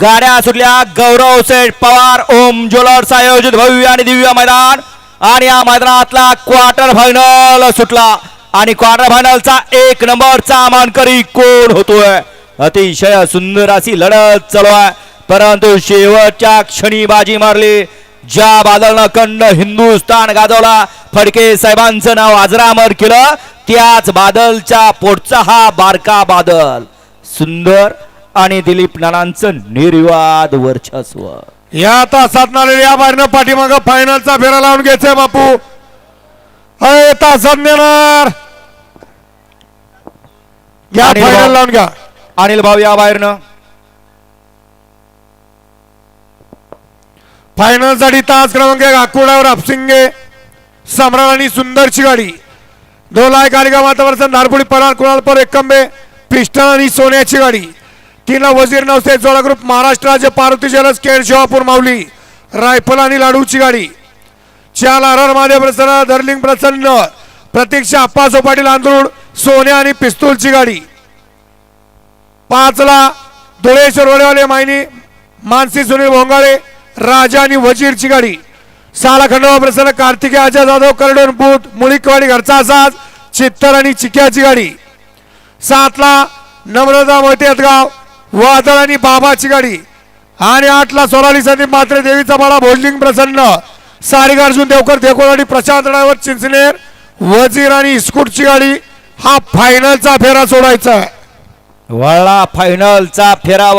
गाड्या सुटल्या. गौरव सेठ पवार ओम ज्वेलर्स आयोजित भव्य आणि दिव्य मैदान. आणि या मैदानातला क्वार्टर फायनल सुटला. आणि क्वार्टर फायनलचा एक नंबरचा मानकरी कोण होतोय? अतिशय सुंदर अशी लढत चालू आहे. परंतु शेवटच्या क्षणी बाजी मारली. ज्या बादलनं कंड हिंदुस्थान गाजवला फडके साहेबांचं नाव आजरामर केलं त्याच बादलच्या पोटचा हा बारका बादल. सुंदर आणि दिलीप नानांचं निर्विवाद वर्चस्व. या तासात नालेल्या या बाहेरनं पाठीमाग फायनलचा फेरा लावून घ्यायचंय बापू. अय तासात नेणार. या फायनल लावून घ्या. अनिल भाऊ या बाहेरनं. फायनलसाठी तास क्रमांक एक आकुडावर अपसिंगे सम्राट आणि सुंदरची गाडी. दोलाय कालिका मातावरचा नारपुडी परार कुणालपर एकंबे पिस्टन आणि सोन्याची गाडी. तिला वजीर नवसे जोडा ग्रुप महाराष्ट्र राज्य पार्वती जलस केळ शिवापूर माऊली. रायफल आणि लाडूची गाडी. चाल आर आर महादेव प्रसन्न धरलिंग प्रसन्न प्रतीक्षा अप्पासो पाटील आंधळूड सोन्या आणि पिस्तूलची गाडी. पाचला धुळेश्वर वडेवाले मायनी मानसी सुनील भोंगाळे राजा आणि वजीरची गाडी. साला खंडोबा प्रसन्न कार्तिके अजय जाधव करडोन बूट मुळीकवाडी घरचा असाज चित्तर आणि चिक्याची गाडी. सातला नम्रता मोहिते गाव वादळ आणि बाबाची गाडी. आणि आठला सोनाली संदीप मात्रे देवीचा बाळा भोजलिंग प्रसन्न. सारिक देवकर देकोळवाडी प्रशांत ड्रायव्हर चिंचनेर. वजीर आणि इस्कुटची गाडी. हा फायनलचा फेरा सोडायचा वळला फायनलचा फेरा